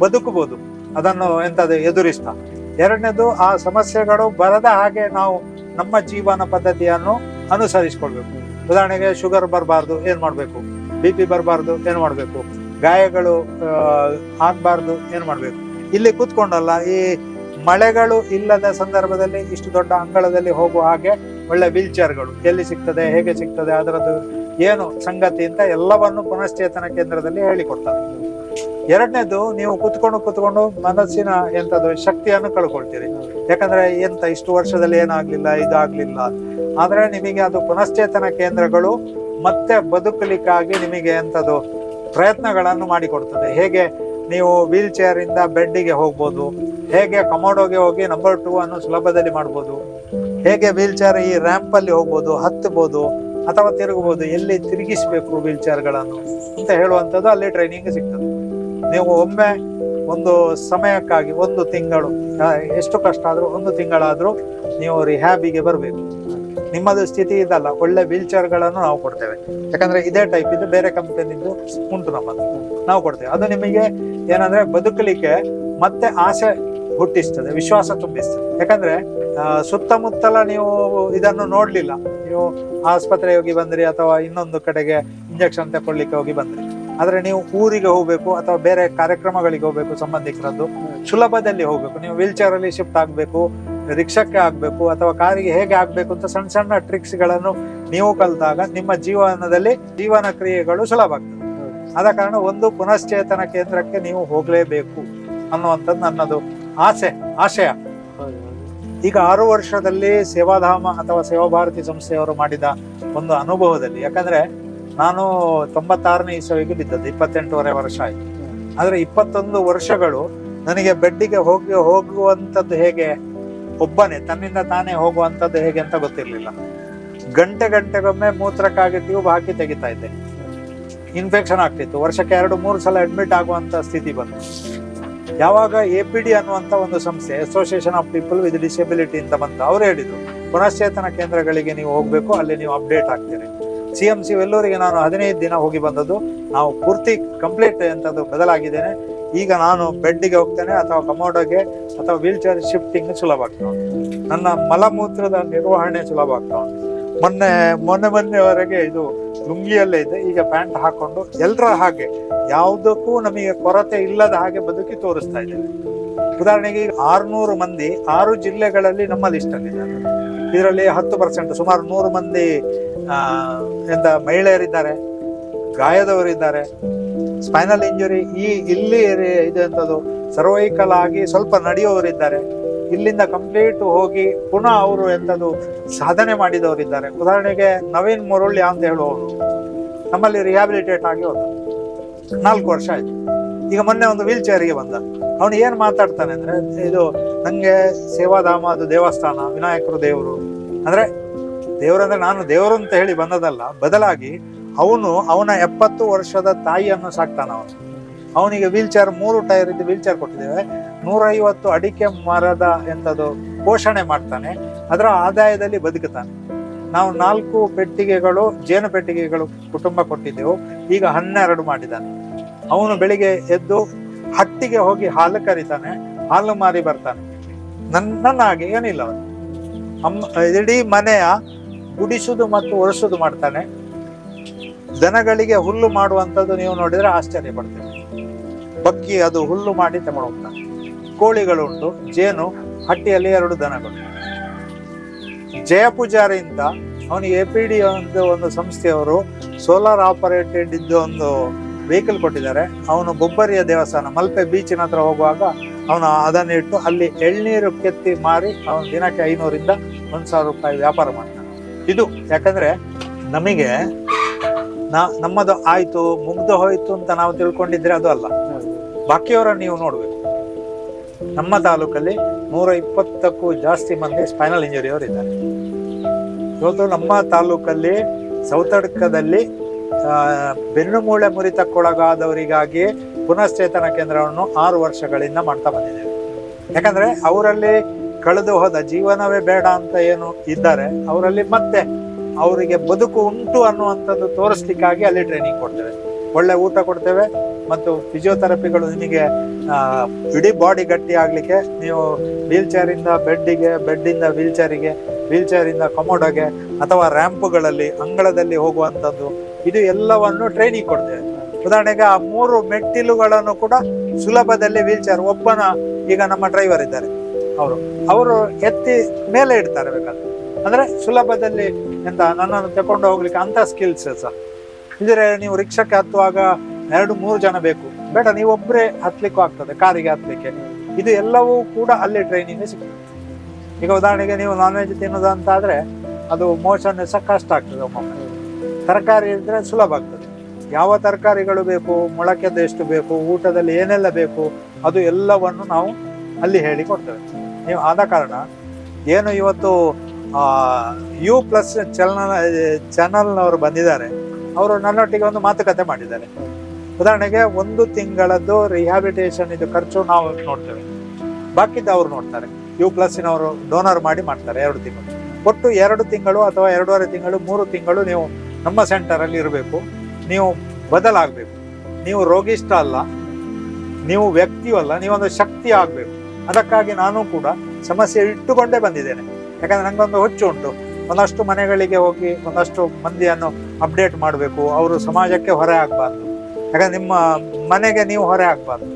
ಬದುಕಬಹುದು. ಅದನ್ನು ಎಂಥದ್ದು ಎದುರಿಸ್ತಾ. ಎರಡನೇದು, ಆ ಸಮಸ್ಯೆಗಳು ಬರದ ಹಾಗೆ ನಾವು ನಮ್ಮ ಜೀವನ ಪದ್ಧತಿಯನ್ನು ಅನುಸರಿಸಿಕೊಳ್ಬೇಕು. ಉದಾಹರಣೆಗೆ ಶುಗರ್ ಬರಬಾರ್ದು, ಏನು ಮಾಡಬೇಕು? ಬಿ ಪಿ ಬರಬಾರ್ದು, ಏನು ಮಾಡಬೇಕು? ಗಾಯಗಳು ಆಗಬಾರ್ದು, ಏನು ಮಾಡಬೇಕು? ಇಲ್ಲಿ ಕೂತ್ಕೊಂಡಲ್ಲ, ಈ ಮಳೆಗಳು ಇಲ್ಲದ ಸಂದರ್ಭದಲ್ಲಿ ಇಷ್ಟು ದೊಡ್ಡ ಅಂಗಳದಲ್ಲಿ ಹೋಗುವ ಹಾಗೆ ಒಳ್ಳೆ ವೀಲ್ ಚೇರ್ಗಳು ಎಲ್ಲಿ ಸಿಗ್ತದೆ, ಹೇಗೆ ಸಿಗ್ತದೆ, ಅದರದ್ದು ಏನು ಸಂಗತಿ ಅಂತ ಎಲ್ಲವನ್ನು ಪುನಶ್ಚೇತನ ಕೇಂದ್ರದಲ್ಲಿ ಹೇಳಿಕೊಡ್ತಾರೆ. ಎರಡನೇದು, ನೀವು ಕುತ್ಕೊಂಡು ಕುತ್ಕೊಂಡು ಮನಸ್ಸಿನ ಎಂಥದ್ದು ಶಕ್ತಿಯನ್ನು ಕಳ್ಕೊಳ್ತೀರಿ. ಯಾಕಂದ್ರೆ ಎಂತ ಇಷ್ಟು ವರ್ಷದಲ್ಲಿ ಏನಾಗ್ಲಿಲ್ಲ, ಇದಾಗ್ಲಿಲ್ಲ. ಆದ್ರೆ ನಿಮಗೆ ಅದು ಪುನಶ್ಚೇತನ ಕೇಂದ್ರಗಳು ಮತ್ತೆ ಬದುಕಲಿಕ್ಕಾಗಿ ನಿಮಗೆ ಎಂಥದ್ದು ಪ್ರಯತ್ನಗಳನ್ನು ಮಾಡಿಕೊಡ್ತದೆ. ಹೇಗೆ ನೀವು ವೀಲ್ ಚೇರ್ ಇಂದ ಬೆಡ್ಡಿಗೆ ಹೋಗ್ಬೋದು, ಹೇಗೆ ಕಮೋಡೋಗೆ ಹೋಗಿ ನಂಬರ್ ಟೂ ಅನ್ನು ಸುಲಭದಲ್ಲಿ ಮಾಡ್ಬೋದು, ಹೇಗೆ ವೀಲ್ ಚೇರ್ ಈ ರ್ಯಾಂಪಲ್ಲಿ ಹೋಗ್ಬೋದು ಹತ್ತಬಹುದು ಅಥವಾ ತಿರುಗಬಹುದು, ಎಲ್ಲಿ ತಿರುಗಿಸ್ಬೇಕು ವೀಲ್ ಚೇರ್ಗಳನ್ನು ಅಂತ ಹೇಳುವಂಥದ್ದು ಅಲ್ಲಿ ಟ್ರೈನಿಂಗ್ ಸಿಗ್ತದೆ. ನೀವು ಒಮ್ಮೆ ಒಂದು ಸಮಯಕ್ಕಾಗಿ ಒಂದು ತಿಂಗಳು ಎಷ್ಟು ಕಷ್ಟ ಆದ್ರೂ ಒಂದು ತಿಂಗಳಾದರೂ ನೀವು ರಿಹ್ಯಾಬಿಗೆ ಬರಬೇಕು. ನಿಮ್ಮದು ಸ್ಥಿತಿ ಇದಲ್ಲ, ಒಳ್ಳೆ ವೀಲ್ ಚೇರ್ಗಳನ್ನು ನಾವು ಕೊಡ್ತೇವೆ. ಯಾಕಂದ್ರೆ ಇದೇ ಟೈಪ್ ಇದು, ಬೇರೆ ಕಂಪನಿದ್ದು ಉಂಟು ನಮ್ಮದು. ನಾವು ಕೊಡ್ತೇವೆ. ಅದು ನಿಮಗೆ ಏನಂದ್ರೆ ಬದುಕಲಿಕ್ಕೆ ಮತ್ತೆ ಆಸೆ ಹುಟ್ಟಿಸ್ತದೆ, ವಿಶ್ವಾಸ ತುಂಬಿಸ್ತದೆ. ಯಾಕಂದ್ರೆ ಸುತ್ತಮುತ್ತಲ ನೀವು ಇದನ್ನು ನೋಡ್ಲಿಲ್ಲ. ನೀವು ಆಸ್ಪತ್ರೆಗೆ ಹೋಗಿ ಬಂದ್ರಿ ಅಥವಾ ಇನ್ನೊಂದು ಕಡೆಗೆ ಇಂಜೆಕ್ಷನ್ ತಕೊಳ್ಳಿಕ್ಕೆ ಹೋಗಿ ಬಂದ್ರಿ. ಆದ್ರೆ ನೀವು ಊರಿಗೆ ಹೋಗ್ಬೇಕು ಅಥವಾ ಬೇರೆ ಕಾರ್ಯಕ್ರಮಗಳಿಗೆ ಹೋಗ್ಬೇಕು ಸಂಬಂಧಿಕರದ್ದು, ಸುಲಭದಲ್ಲಿ ಹೋಗ್ಬೇಕು. ನೀವು ವೀಲ್ ಚೇರ್ ಅಲ್ಲಿ ಶಿಫ್ಟ್ ಆಗ್ಬೇಕು, ರಿಕ್ಷಕ್ಕೆ ಆಗ್ಬೇಕು ಅಥವಾ ಕಾರಿಗೆ ಹೇಗೆ ಆಗ್ಬೇಕು ಅಂತ ಸಣ್ಣ ಸಣ್ಣ ಟ್ರಿಕ್ಸ್ಗಳನ್ನು ನೀವು ಕಲಿತಾಗ ನಿಮ್ಮ ಜೀವನದಲ್ಲಿ ಜೀವನ ಕ್ರಿಯೆಗಳು ಸುಲಭ ಆಗ್ತದೆ. ಆದ ಕಾರಣ ಒಂದು ಪುನಶ್ಚೇತನ ಕೇಂದ್ರಕ್ಕೆ ನೀವು ಹೋಗ್ಲೇಬೇಕು ಅನ್ನುವಂಥದ್ದು ನನ್ನದು ಆಸೆ, ಆಶಯ. ಈಗ ಆರು ವರ್ಷದಲ್ಲಿ ಸೇವಾಧಾಮ ಅಥವಾ ಸೇವಾ ಭಾರತಿ ಸಂಸ್ಥೆಯವರು ಮಾಡಿದ ಒಂದು ಅನುಭವದಲ್ಲಿ, ಯಾಕಂದ್ರೆ ನಾನು ತೊಂಬತ್ತಾರನೇ ಇಸವಿಗೆ ಬಿದ್ದದ್ದು, ಇಪ್ಪತ್ತೆಂಟೂವರೆ ವರ್ಷ ಆಯ್ತು. ಆದರೆ ಇಪ್ಪತ್ತೊಂದು ವರ್ಷಗಳು ನನಗೆ ಬೆಡ್ಡಿಗೆ ಹೋಗಿ, ಹೋಗುವಂಥದ್ದು ಹೇಗೆ? ಒಬ್ಬನೇ, ತನ್ನಿಂದ ತಾನೇ ಹೋಗುವಂಥದ್ದು ಹೇಗೆ ಅಂತ ಗೊತ್ತಿರಲಿಲ್ಲ. ಗಂಟೆ ಗಂಟೆಗೊಮ್ಮೆ ಮೂತ್ರಕ್ಕಾಗಿ ಟ್ಯೂಬ್ ಹಾಕಿ ತೆಗಿತಾ ಇದ್ದೆ. ಇನ್ಫೆಕ್ಷನ್ ಆಗ್ತಿತ್ತು. ವರ್ಷಕ್ಕೆ ಎರಡು, ಮೂರು ಸಲ ಅಡ್ಮಿಟ್ ಆಗುವಂತ ಸ್ಥಿತಿ ಬಂತು. ಯಾವಾಗ ಎ ಪಿ ಡಿ ಅನ್ನುವಂತ ಒಂದು ಸಂಸ್ಥೆ association of people with disability ಅಂತ ಬಂತು. ಅವ್ರು ಹೇಳಿದ್ರು, ಪುನಶ್ಚೇತನ ಕೇಂದ್ರಗಳಿಗೆ ನೀವು ಹೋಗಬೇಕು, ಅಲ್ಲಿ ನೀವು ಅಪ್ಡೇಟ್ ಆಗ್ತೀರಿ. ಸಿ ಎಂ ಸಿ ವೆಲ್ಲೂರಿಗೆ ನಾನು ಹದಿನೈದು ದಿನ ಹೋಗಿ ಬಂದದ್ದು. ನಾವು ಪೂರ್ತಿ ಕಂಪ್ಲೀಟ್ ಅಂತದ್ದು ಬದಲಾಗಿದ್ದೇನೆ. ಈಗ ನಾನು ಬೆಡ್ಡಿಗೆ ಹೋಗ್ತೇನೆ ಅಥವಾ ಕಮೋಡೋಗೆ ಅಥವಾ ವೀಲ್ ಚೇರ್ ಶಿಫ್ಟಿಂಗ್ ಸುಲಭ ಆಗ್ತಾ ನನ್ನ ಮಲಮೂತ್ರದ ನಿರ್ವಹಣೆ ಸುಲಭ ಆಗ್ತಾ ಮೊನ್ನೆ ಮೊನ್ನೆ ಮೊನ್ನೆವರೆಗೆ ಇದು ಲುಂಗಿಯಲ್ಲೇ ಇದೆ. ಈಗ ಪ್ಯಾಂಟ್ ಹಾಕೊಂಡು ಎಲ್ಲರ ಹಾಗೆ, ಯಾವುದಕ್ಕೂ ನಮಗೆ ಕೊರತೆ ಇಲ್ಲದ ಹಾಗೆ ಬದುಕಿ ತೋರಿಸ್ತಾ ಇದ್ದೇವೆ ಉದಾಹರಣೆಗೆ ಆರುನೂರು ಮಂದಿ ಆರು ಜಿಲ್ಲೆಗಳಲ್ಲಿ ನಮ್ಮ ಲಿಸ್ಟ್ ಅಲ್ಲಿ ಇದರಲ್ಲಿ ಹತ್ತು ಪರ್ಸೆಂಟ್ ಸುಮಾರು ನೂರು ಮಂದಿ ಎಂದ ಮಹಿಳೆಯರಿದ್ದಾರೆ, ಗಾಯದವರಿದ್ದಾರೆ. ಸ್ಪೈನಲ್ ಇಂಜುರಿ ಈ ಇಲ್ಲಿ ಇದೆ ಅಂತದ್ದು ಸರ್ವೈಕಲ್ ಆಗಿ ಸ್ವಲ್ಪ ನಡೆಯುವವರಿದ್ದಾರೆ. ಇಲ್ಲಿಂದ ಕಂಪ್ಲೀಟ್ ಹೋಗಿ ಪುನಃ ಅವರು ಎಂಥದ್ದು ಸಾಧನೆ ಮಾಡಿದವರಿದ್ದಾರೆ. ಉದಾಹರಣೆಗೆ ನವೀನ್ ಮುರುಳ್ಳಿ ಅಂತ ಹೇಳುವವರು. ನಮ್ಮಲ್ಲಿ ರಿಹ್ಯಾಬಿಲಿಟೇಟ್ ಆಗಿ ಹೋದ. ನಾಲ್ಕು ವರ್ಷ ಆಯ್ತು. ಈಗ ಮೊನ್ನೆ ಒಂದು ವೀಲ್ ಚೇರಿಗೆ ಬಂದ. ಅವನು ಏನು ಮಾತಾಡ್ತಾನೆ ಅಂದ್ರೆ, ಇದು ನನಗೆ ಸೇವಾಧಾಮ, ಅದು ದೇವಸ್ಥಾನ, ವಿನಾಯಕರು ದೇವರು. ಅಂದ್ರೆ ದೇವರಂದ್ರೆ ನಾನು ದೇವರು ಅಂತ ಹೇಳಿ ಬಂದದಲ್ಲ ಬದಲಾಗಿ ಅವನು ಅವನ ಎಪ್ಪತ್ತು ವರ್ಷದ ತಾಯಿಯನ್ನು ಸಾಕ್ತಾನ ಅವನು. ಅವನಿಗೆ ವೀಲ್ ಚೇರ್ ಮೂರು ಟೈರ್ ಇದ್ದು ವೀಲ್ ಚೇರ್ ಕೊಟ್ಟಿದ್ದೇವೆ. ನೂರೈವತ್ತು ಅಡಿಕೆ ಮರದ ಎಂಥದ್ದು ಪೋಷಣೆ ಮಾಡ್ತಾನೆ, ಅದರ ಆದಾಯದಲ್ಲಿ ಬದುಕುತ್ತಾನೆ. ನಾವು ನಾಲ್ಕು ಪೆಟ್ಟಿಗೆಗಳು, ಜೇನು ಪೆಟ್ಟಿಗೆಗಳು ಕುಟುಂಬ ಕೊಟ್ಟಿದ್ದೆವು, ಈಗ ಹನ್ನೆರಡು ಮಾಡಿದ್ದಾನೆ. ಅವನು ಬೆಳಿಗ್ಗೆ ಎದ್ದು ಹಟ್ಟಿಗೆ ಹೋಗಿ ಹಾಲು ಕರಿತಾನೆ, ಹಾಲು ಮಾರಿ ಬರ್ತಾನೆ. ನನ್ನ ಹಾಗೆ ಏನಿಲ್ಲ ಅವನು. ಅಮ್ಮ, ಇಡೀ ಮನೆಯ ಗುಡಿಸುದು ಮತ್ತು ಒರೆಸುದು ಮಾಡ್ತಾನೆ. ದನಗಳಿಗೆ ಹುಲ್ಲು ಮಾಡುವಂಥದ್ದು ನೀವು ನೋಡಿದರೆ ಆಶ್ಚರ್ಯ ಪಡ್ತೇವೆ ಬಗ್ಗಿ ಅದು ಹುಲ್ಲು ಮಾಡಿ ತಗೊಂಡು ಹೋಗ್ತಾನೆ. ಕೋಳಿಗಳುಂಟು ಜೇನು ಹಟ್ಟಿಯಲ್ಲಿ ಎರಡು ದನಗಳು. ಜಯ ಪೂಜಾರಿಯಿಂದ ಅವನಿಗೆ ಎ ಪಿ ಡಿ ಒಂದು ಒಂದು ಸಂಸ್ಥೆಯವರು ಸೋಲಾರ್ ಆಪರೇಟೆಡ್ ಇದ್ದು ಒಂದು ವೆಹಿಕಲ್ ಕೊಟ್ಟಿದ್ದಾರೆ. ಅವನು ಬೊಬ್ಬರಿಯ ದೇವಸ್ಥಾನ ಮಲ್ಪೆ ಬೀಚಿನ ಹತ್ರ ಹೋಗುವಾಗ ಅವನು ಅದನ್ನು ಇಟ್ಟು ಅಲ್ಲಿ ಎಳ್ನೀರು ಕೆತ್ತಿ ಮಾರಿ ಅವನು ದಿನಕ್ಕೆ ಐನೂರಿಂದ ಒಂದು ಸಾವಿರ ರೂಪಾಯಿ ವ್ಯಾಪಾರ ಮಾಡ್ತಾನೆ. ಇದು ಯಾಕಂದ್ರೆ ನಮಗೆ ನಾ ನಮ್ಮದು ಆಯಿತು ಮುಗ್ದು ಹೋಯಿತು ಅಂತ ನಾವು ತಿಳ್ಕೊಂಡಿದ್ರೆ ಅದು ಅಲ್ಲ. ಬಾಕಿಯವರನ್ನು ನೀವು ನೋಡ್ಬೇಕು. ನಮ್ಮ ತಾಲೂಕಲ್ಲಿ ನೂರ ಇಪ್ಪತ್ತಕ್ಕೂ ಜಾಸ್ತಿ ಮಂದಿ ಸ್ಪೈನಲ್ ಇಂಜುರಿ ಅವರು ಇದ್ದಾರೆ. ಇವತ್ತು ನಮ್ಮ ತಾಲೂಕಲ್ಲಿ ಸೌತಡ್ಕದಲ್ಲಿ ಬೆನ್ನು ಮೂಳೆ ಮುರಿತಕ್ಕೊಳಗಾದವರಿಗಾಗಿ ಪುನಶ್ಚೇತನ ಕೇಂದ್ರವನ್ನು ಆರು ವರ್ಷಗಳಿಂದ ಮಾಡ್ತಾ ಬಂದಿದ್ದೇವೆ. ಯಾಕಂದ್ರೆ ಅವರಲ್ಲಿ ಕಳೆದು ಹೋದ ಜೀವನವೇ ಬೇಡ ಅಂತ ಏನು ಇದ್ದಾರೆ ಅವರಲ್ಲಿ ಮತ್ತೆ ಅವರಿಗೆ ಬದುಕು ಉಂಟು ಅನ್ನುವಂಥದ್ದು ತೋರಿಸ್ಲಿಕ್ಕಾಗಿ ಅಲ್ಲಿ ಟ್ರೈನಿಂಗ್ ಕೊಡ್ತೇವೆ. ಒಳ್ಳೆ ಊಟ ಕೊಡ್ತೇವೆ ಮತ್ತು ಫಿಸಿಯೋಥೆರಪಿಗಳು ನಿಮಗೆ ಇಡೀ ಬಾಡಿ ಗಟ್ಟಿ ಆಗಲಿಕ್ಕೆ ನೀವು ವೀಲ್ ಚೇರಿಂದ ಬೆಡ್ಡಿಗೆ, ಬೆಡ್ಡಿಂದ ವೀಲ್ ಚೇರಿಗೆ ವೀಲ್ ಚೇರಿಂದ ಕಮೋಡಗೆ ಅಥವಾ ರ್ಯಾಂಪ್ಗಳಲ್ಲಿ, ಅಂಗಳದಲ್ಲಿ ಹೋಗುವಂಥದ್ದು, ಇದು ಎಲ್ಲವನ್ನು ಟ್ರೈನಿಂಗ್ ಕೊಡ್ತೇವೆ. ಉದಾಹರಣೆಗೆ ಆ ಮೂರು ಮೆಟ್ಟಿಲುಗಳನ್ನು ಕೂಡ ಸುಲಭದಲ್ಲಿ ವೀಲ್ ಚೇರ್ ಒಬ್ಬನ, ಈಗ ನಮ್ಮ ಡ್ರೈವರ್ ಇದ್ದಾರೆ, ಅವರು. ಅವರು ಎತ್ತಿ ಮೇಲೆ ಇಡ್ತಾರೆ ಬೇಕಾದ್ರೆ. ಅಂದ್ರೆ ಸುಲಭದಲ್ಲಿ ಎಂತ ನನ್ನನ್ನು ತಗೊಂಡು ಹೋಗ್ಲಿಕ್ಕೆ ಅಂತ ಸ್ಕಿಲ್ಸ್ ಸಹ. ಇದ್ರೆ ನೀವು ರಿಕ್ಷಕ್ಕೆ ಹತ್ತುವಾಗ ಎರಡು, ಮೂರು ಜನ ಬೇಕು. ಬೇಡ, ನೀವು ಒಬ್ಬರೇ ಹತ್ಲಿಕ್ಕೂ ಆಗ್ತದೆ, ಕಾರಿಗೆ ಹತ್ಲಿಕ್ಕೆ. ಇದು ಎಲ್ಲವೂ ಕೂಡ ಅಲ್ಲಿ ಟ್ರೈನಿಂಗ್ ಸಿಗ್ತದೆ. ಈಗ ಉದಾಹರಣೆಗೆ ನೀವು ನಾನ್ ವೆಜ್ ತಿನ್ನೋದು ಅಂತ ಆದ್ರೆ ಅದು ಮೋಷನ್ ಸಹ ಕಷ್ಟ ಆಗ್ತದೆ ಒಮ್ಮೊಮ್ಮೆ. ತರಕಾರಿ ಇದ್ರೆ ಸುಲಭ ಆಗ್ತದೆ. ಯಾವ ತರಕಾರಿಗಳು ಬೇಕು, ಮೊಳಕೆದ್ದು ಎಷ್ಟು ಬೇಕು, ಊಟದಲ್ಲಿ ಏನೆಲ್ಲ ಬೇಕು, ಅದು ಎಲ್ಲವನ್ನು ನಾವು ಅಲ್ಲಿ ಹೇಳಿ ಕೊಡ್ತೇವೆ. ನೀವು ಆದ ಕಾರಣ ಏನು ಇವತ್ತು ಯು ಪ್ಲಸ್ ಚಲನ ಚಾನಲ್ನವರು ಬಂದಿದ್ದಾರೆ, ಅವರು ನನ್ನೊಟ್ಟಿಗೆ ಒಂದು ಮಾತುಕತೆ ಮಾಡಿದ್ದಾರೆ. ಉದಾಹರಣೆಗೆ ಒಂದು ತಿಂಗಳದ್ದು ರಿಹ್ಯಾಬಿಟೇಷನ್ ಇದು ಖರ್ಚು ನಾವು ನೋಡ್ತೇವೆ. ಬಾಕಿದ್ದು ಅವ್ರು ನೋಡ್ತಾರೆ. ಯು ಪ್ಲಸ್ಸಿನವರು ಡೋನರ್ ಮಾಡಿ ಮಾಡ್ತಾರೆ ಎರಡು ತಿಂಗಳು. ಒಟ್ಟು ಎರಡು ತಿಂಗಳು ಅಥವಾ ಎರಡೂವರೆ ತಿಂಗಳು, ಮೂರು ತಿಂಗಳು ನೀವು ನಮ್ಮ ಸೆಂಟರ್ ಅಲ್ಲಿ ಇರಬೇಕು. ನೀವು ಬದಲಾಗಬೇಕು. ನೀವು ರೋಗಿಷ್ಟ ಅಲ್ಲ. ನೀವು ವ್ಯಕ್ತಿಯೂ ಅಲ್ಲ. ನೀವೊಂದು ಶಕ್ತಿ ಆಗಬೇಕು. ಅದಕ್ಕಾಗಿ ನಾನು ಕೂಡ ಸಮಸ್ಯೆ ಇಟ್ಟುಕೊಂಡೇ ಬಂದಿದ್ದೇನೆ. ಯಾಕಂದ್ರೆ ನಂಗೊಂದು ಹುಚ್ಚು ಉಂಟು. ಒಂದಷ್ಟು ಮನೆಗಳಿಗೆ ಹೋಗಿ ಒಂದಷ್ಟು ಮಂದಿಯನ್ನು ಅಪ್ಡೇಟ್ ಮಾಡಬೇಕು. ಅವರು ಸಮಾಜಕ್ಕೆ ಹೊರೆ ಆಗಬಾರ್ದು. ಯಾಕಂದ್ರೆ ನಿಮ್ಮ ಮನೆಗೆ ನೀವು ಹೊರೆ ಆಗಬಾರ್ದು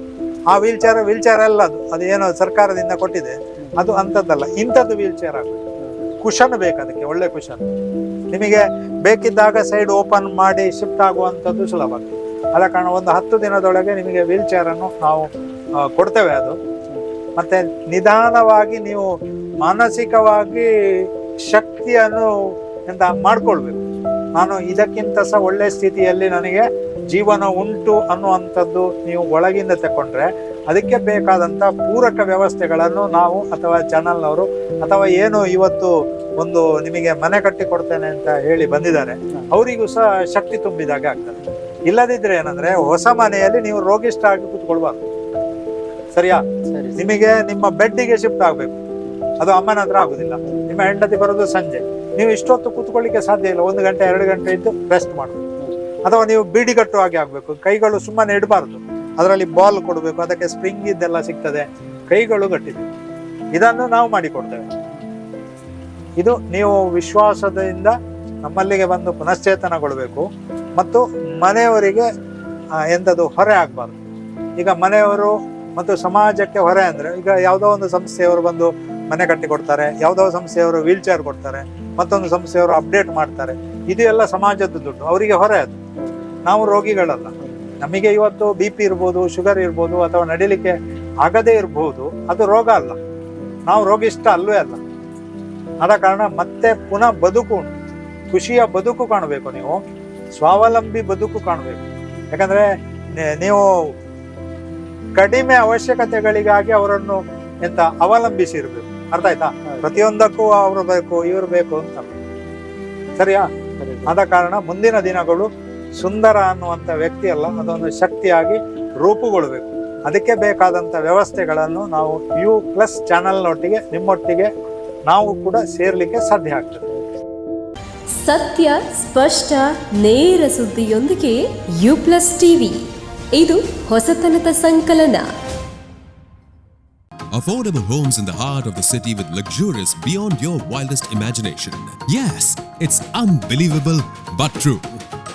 ಆ ವೀಲ್ ಚೇರ್ ವೀಲ್ ಚೇರ್ ಅಲ್ಲ ಅದು. ಅದು ಏನೋ ಸರ್ಕಾರದಿಂದ ಕೊಟ್ಟಿದೆ. ಅದು ಅಂಥದ್ದಲ್ಲ. ಇಂಥದ್ದು ವೀಲ್ ಚೇರ್ ಆಗಬೇಕು. ಕುಶನ್ ಬೇಕು ಅದಕ್ಕೆ, ಒಳ್ಳೆ ಕುಶನ್. ನಿಮಗೆ ಬೇಕಿದ್ದಾಗ ಸೈಡ್ ಓಪನ್ ಮಾಡಿ ಶಿಫ್ಟ್ ಆಗುವಂಥದ್ದು ಸುಲಭ. ಆದ ಕಾರಣ ಒಂದು ಹತ್ತು ದಿನದೊಳಗೆ ನಿಮಗೆ ವೀಲ್ ಚೇರ್ ಅನ್ನು ನಾವು ಕೊಡ್ತೇವೆ ಅದು. ಮತ್ತೆ ನಿಧಾನವಾಗಿ ನೀವು ಮಾನಸಿಕವಾಗಿ ಶಕ್ತಿಯನ್ನು ಎಂತ ಮಾಡ್ಕೊಳ್ಬೇಕು. ನಾನು ಇದಕ್ಕಿಂತ ಸಹ ಒಳ್ಳೆ ಸ್ಥಿತಿಯಲ್ಲಿ ನನಗೆ ಜೀವನ ಉಂಟು ಅನ್ನುವಂಥದ್ದು ನೀವು ಒಳಗಿಂದ ತಕೊಂಡ್ರೆ ಅದಕ್ಕೆ ಬೇಕಾದಂಥ ಪೂರಕ ವ್ಯವಸ್ಥೆಗಳನ್ನು ನಾವು ಅಥವಾ ಚಾನಲ್ನವರು ಅಥವಾ ಏನು ಇವತ್ತು ಒಂದು ನಿಮಗೆ ಮನೆ ಕಟ್ಟಿ ಕೊಡ್ತೇನೆ ಅಂತ ಹೇಳಿ ಬಂದಿದ್ದಾರೆ ಅವರಿಗೂ ಸಹ ಶಕ್ತಿ ತುಂಬಿದಾಗ ಆಗ್ತದೆ. ಇಲ್ಲದಿದ್ರೆ ಏನಂದ್ರೆ ಹೊಸ ಮನೆಯಲ್ಲಿ ನೀವು ರೋಗಿಷ್ಠ ಆಗಿ ಕೂತ್ಕೊಳ್ಬಾರ್ದು. ಸರಿಯಾ? ಸರಿ ನಿಮಗೆ ನಿಮ್ಮ ಬೆಡ್ಡಿಗೆ ಶಿಫ್ಟ್ ಆಗಬೇಕು. ಅದು ಅಮ್ಮನ ಹತ್ರ ಆಗುದಿಲ್ಲ. ನಿಮ್ಮ ಹೆಂಡತಿ ಬರೋದು ಸಂಜೆ. ನೀವು ಇಷ್ಟೊತ್ತು ಕೂತ್ಕೊಳ್ಳಿಕ್ಕೆ ಸಾಧ್ಯ ಇಲ್ಲ. ಒಂದು ಗಂಟೆ ಎರಡು ಗಂಟೆ ಇದ್ದು ರೆಸ್ಟ್ ಮಾಡಬೇಕು ಅಥವಾ ನೀವು ಬೀಡಿ ಕಟ್ಟುವ ಹಾಗೆ ಆಗ್ಬೇಕು. ಕೈಗಳು ಸುಮ್ಮನೆ ಇಡಬಾರ್ದು. ಅದರಲ್ಲಿ ಬಾಲ್ ಕೊಡಬೇಕು. ಅದಕ್ಕೆ ಸ್ಪ್ರಿಂಗ್ ಇದೆಲ್ಲ ಸಿಗ್ತದೆ. ಕೈಗಳು ಕಟ್ಟಿದೆ ಇದನ್ನು ನಾವು ಮಾಡಿಕೊಡ್ತೇವೆ. ಇದು ನೀವು ವಿಶ್ವಾಸದಿಂದ ನಮ್ಮಲ್ಲಿಗೆ ಬಂದು ಪುನಶ್ಚೇತನಗೊಳ್ಬೇಕು. ಮತ್ತು ಮನೆಯವರಿಗೆ ಎಂಥದ್ದು ಹೊರೆ ಆಗಬಾರ್ದು. ಈಗ ಮನೆಯವರು ಮತ್ತು ಸಮಾಜಕ್ಕೆ ಹೊರೆ ಅಂದರೆ, ಈಗ ಯಾವುದೋ ಒಂದು ಸಂಸ್ಥೆಯವರು ಬಂದು ಮನೆ ಕಟ್ಟಿ ಕೊಡ್ತಾರೆ ಯಾವುದೋ ಸಂಸ್ಥೆಯವರು ವೀಲ್ ಚೇರ್ ಕೊಡ್ತಾರೆ. ಮತ್ತೊಂದು ಸಂಸ್ಥೆಯವರು ಅಪ್ಡೇಟ್ ಮಾಡ್ತಾರೆ. ಇದು ಎಲ್ಲ ಸಮಾಜದ ದುಡ್ಡು. ಅವರಿಗೆ ಹೊರೆ ಅದು. ನಾವು ರೋಗಿಗಳಲ್ಲ. ನಮಗೆ ಇವತ್ತು ಬಿ ಪಿ ಇರ್ಬೋದು ಶುಗರ್ ಇರ್ಬೋದು ಅಥವಾ ನಡಿಲಿಕ್ಕೆ ಆಗದೇ ಇರಬಹುದು ಅದು ರೋಗ ಅಲ್ಲ. ನಾವು ರೋಗಿಷ್ಟ ಅಲ್ಲವೇ ಅಲ್ಲ. ಆದ ಕಾರಣ ಮತ್ತೆ ಪುನಃ ಬದುಕು ಖುಷಿಯ ಬದುಕು ಕಾಣಬೇಕು ನೀವು. ಸ್ವಾವಲಂಬಿ ಬದುಕು ಕಾಣಬೇಕು. ಯಾಕಂದ್ರೆ ನೀವು ಕಡಿಮೆ ಅವಶ್ಯಕತೆಗಳಿಗಾಗಿ ಅವರನ್ನು ಎಂತ ಅವಲಂಬಿಸಿರ್ಬೇಕು. ಅರ್ಥ ಆಯ್ತಾ? ಪ್ರತಿಯೊಂದಕ್ಕೂ ಅವರು ಬೇಕು ಇವರು ಬೇಕು ಅಂತ. ಸರಿಯಾ? ಸರಿ. ಆದ ಕಾರಣ ಮುಂದಿನ ದಿನಗಳು ಸುಂದರ ಅನ್ನುವಂಥ ವ್ಯಕ್ತಿಯಲ್ಲ ಅದೊಂದು ಶಕ್ತಿಯಾಗಿ ರೂಪುಗೊಳ್ಬೇಕು ಅದಕ್ಕೆ ಬೇಕಾದಂಥ ವ್ಯವಸ್ಥೆಗಳನ್ನು ನಾವು ಯು ಪ್ಲಸ್ ಚಾನಲ್ನೊಟ್ಟಿಗೆ ನಿಮ್ಮೊಟ್ಟಿಗೆ ನಾವು ಕೂಡ ಸೇರಲಿಕ್ಕೆ ಸಾಧ್ಯ ಆಗ್ತದೆ ಸತ್ಯ ಸ್ಪಷ್ಟ ನೇರ ಸುದ್ದಿಯೊಂದಿಗೆ ಯು ಪ್ಲಸ್ ಟಿವಿ ಇದು ಹೊಸತನದ ಸಂಕಲನ Affordable homes in the heart of the city with luxurious beyond your wildest imagination. Yes, it's unbelievable but true.